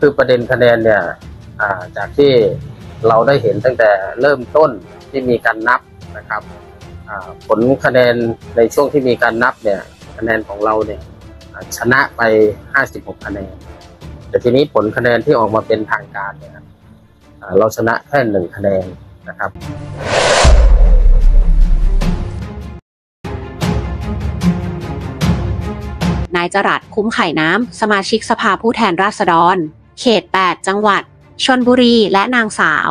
คือประเด็นคะแนนเนี่ยจากที่เราได้เห็นตั้งแต่เริ่มต้นที่มีการนับนะครับผลคะแนนในช่วงที่มีการนับเนี่ยคะแนนของเราเนี่ยชนะไป 56 คะแนน แต่ทีนี้ผลคะแนนที่ออกมาเป็นทางการเนี่ยเราชนะแค่หนึ่งคะแนนนะครับนายจรัสคุ้มไข่น้ำ สมาชิกสภาผู้แทนราษฎร เขต 8 จังหวัด ชนบุรีและนางสาว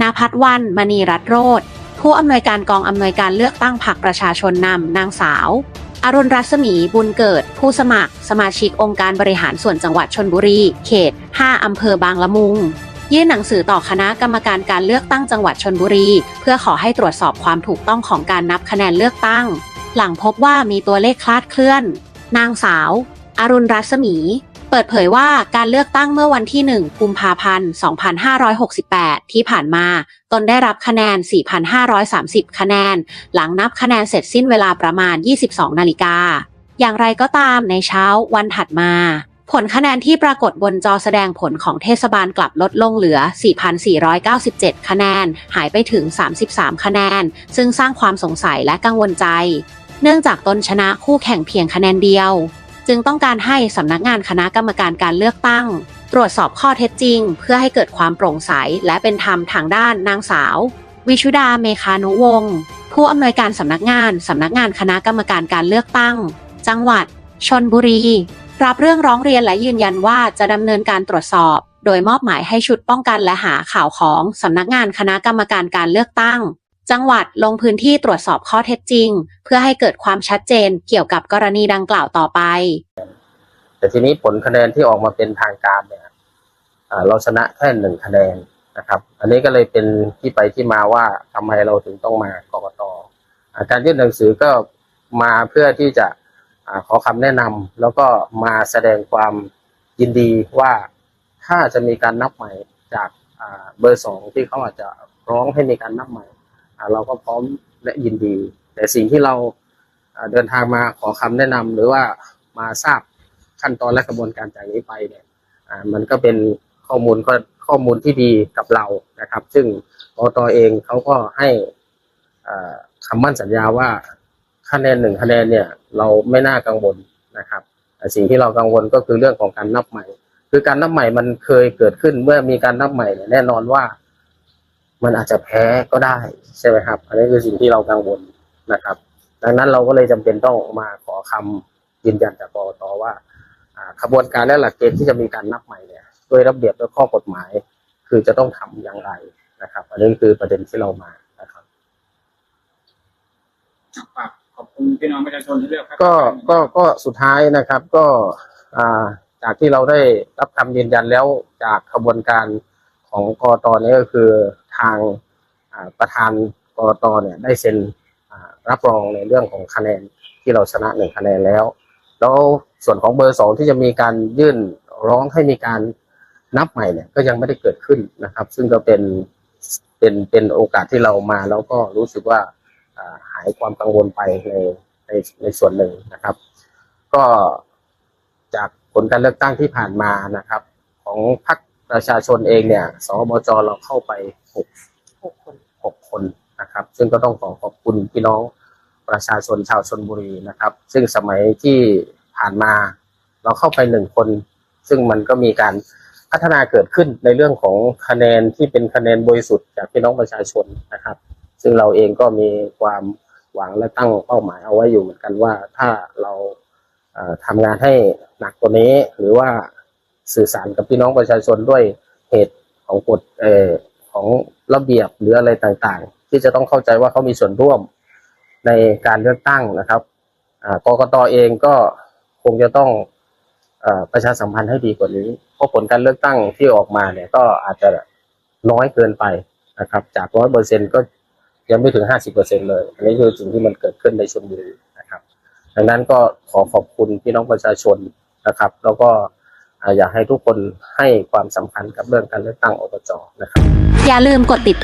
นาพัฒวัน มณีรัตโรธผู้อำนวยการกองอำนวยการเลือกตั้งพรรคประชาชนนำนางสาวอรุณรัศมีบุญเกิด ผู้สมัคร สมาชิกองค์การบริหารส่วนจังหวัดชนบุรี เขต 5 อำเภอบางละมุง ยื่นหนังสือต่อคณะกรรมการการเลือกตั้งจังหวัดชนบุรี เพื่อขอให้ตรวจสอบความถูกต้องของการนับคะแนนเลือกตั้ง หลังพบว่ามีตัวเลขคลาดเคลื่อน นางสาว อรุณรัศมี เปิดเผยว่าการเลือกตั้งเมื่อวันที่ 1 กุมภาพันธ์ 2568 ที่ผ่านมา ตนได้รับคะแนน 4,530 คะแนน หลังนับคะแนนเสร็จสิ้นเวลาประมาณ 22 นาฬิกา อย่างไรก็ตามในเช้าวันถัดมา ผลคะแนนที่ปรากฏบนจอแสดงผลของเทศบาลกลับลดลงเหลือ 4,497 คะแนน หายไปถึง 33 คะแนน ซึ่งสร้างความสงสัยและกังวลใจ เนื่องจากตนชนะคู่แข่งเพียงคะแนนเดียว จึงต้องการให้สำนักงานคณะกรรมการการเลือกตั้ง ตรวจสอบข้อเท็จจริง เพื่อให้เกิดความโปร่งใสและเป็นธรรมทางด้านนางสาว วิชุดาเมคานุวงศ์ผู้อำนวยการสำนักงานสำนักงานคณะกรรมการการเลือกตั้ง จังหวัดชนบุรี รับเรื่องร้องเรียนและยืนยันว่าจะดำเนินการตรวจสอบ โดยมอบหมายให้ชุดป้องกันและหาข่าวของสำนักงานคณะกรรมการการเลือกตั้ง จังหวัดลงพื้นที่ตรวจสอบข้อเท็จจริง เพื่อให้เกิดความชัดเจนเกี่ยวกับกรณีดังกล่าวต่อไป แต่ทีนี้ผลคะแนนที่ออกมาเป็นทางการเนี่ยเราชนะแค่หนึ่งคะแนนนะครับ อันนี้ก็เลยเป็นที่ไปที่มาว่าทำไมเราถึงต้องมากรกตาการยื่นหนังสือก็มาเพื่อที่จะขอคำแนะนำแล้วก็มาแสดงความยินดีว่าถ้าจะมีการนับใหม่จากเบอร์สองที่เขาอาจจะร้องให้มีการนับใหม่ เราก็พร้อมและยินดี แต่สิ่งที่เราเดินทางมาขอคำแนะนำหรือว่ามาทราบขั้นตอนและกระบวนการจากนี้ไปเนี่ยมันก็เป็นข้อมูลก็ข้อมูลที่ดีกับเรานะครับ ซึ่งกตเองเขาก็ให้อ่าคำมั่นสัญญาว่าคะแนนหนึ่งคะแนนเนี่ยเราไม่น่ากังวลนะครับแต่สิ่งที่เรากังวลก็คือเรื่องของการนับใหม่ คือการนับใหม่มันเคยเกิดขึ้นเมื่อมีการนับใหม่แน่นอนว่า มันอาจจะแพ้ก็ได้ใช่ไหมครับ อันนี้คือสิ่งที่เรากังวลนะครับ ดังนั้นเราก็เลยจำเป็นต้องมาขอคำยืนยันจากกรกตว่าอ่าขบวนการและหลักเกณฑ์ที่จะมีการนับใหม่เนี่ยด้วยระเบียบและข้อกฎหมาย คือจะต้องทำอย่างไรนะครับ อันนี้คือประเด็นที่เรามานะครับฝากขอบคุณพี่น้องประชาชนที่เลือกพรรคก็ก็ก็สุดท้ายนะครับ ก็อ่าจากที่เราได้รับคำยืนยันแล้วจากขบวนการของกตนี้ก็คือ ทางประธานกตเนี่ยได้เซ็นรับรองในเรื่องของคะแนนที่เราชนะหนึ่งคะแนนแล้ว แล้วส่วนของเบอร์สองที่จะมีการยื่นร้องให้มีการนับใหม่เนี่ยก็ยังไม่ได้เกิดขึ้นนะครับ ซึ่งก็เป็นเป็นเป็นโอกาสที่เรามาแล้วก็รู้สึกว่าอ่าหายความกังวลไปในในในส่วนหนึ่งนะครับ ก็จากผลการเลือกตั้งที่ผ่านมานะครับ ของพรรค ประชาชนเองเนี่ยสบจเราเข้าไปหกหกคนหกคนนะครับ ซึ่งก็ต้องขอขอบคุณพี่น้องประชาชนชาวชนบุรีนะครับ ซึ่งสมัยที่ผ่านมาเราเข้าไปหนึ่งคน ซึ่งมันก็มีการพัฒนาเกิดขึ้นในเรื่องของคะแนนที่เป็นคะแนนบริสุทธิ์จากพี่น้องประชาชนนะครับ ซึ่งเราเองก็มีความหวังและตั้งเป้าหมายเอาไว้อยู่เหมือนกันว่าถ้าเราเอ่อทำงานให้หนักกว่านี้หรือว่า สื่อสารกับพี่น้องประชาชนด้วยเหตุของกฎเอ่อของระเบียบหรืออะไรต่างๆ ที่จะต้องเข้าใจว่าเขามีส่วนร่วมในการเลือกตั้งนะครับอ่ากกตเองก็คงจะต้องอประชาสัมพันธ์ให้ดีกว่านี้ เพราะผลการเลือกตั้งที่ออกมาเนี่ยก็อาจจะน้อยเกินไปนะครับ จากร้อยเปอร์เซ็นก็ยังไม่ถึงห้าสิบเปอร์เซ็นเลยอันนี้คือสิ่งที่มันเกิดขึ้นในชลบุรีนะครับ ดังนั้นก็ขอขอบคุณพี่น้องประชาชนนะครับ แล้วก็ อยากให้ทุกคนให้ความสำคัญกับเรื่องการเลือกตั้งอบจนะครับ อย่าลืมกดติดตาม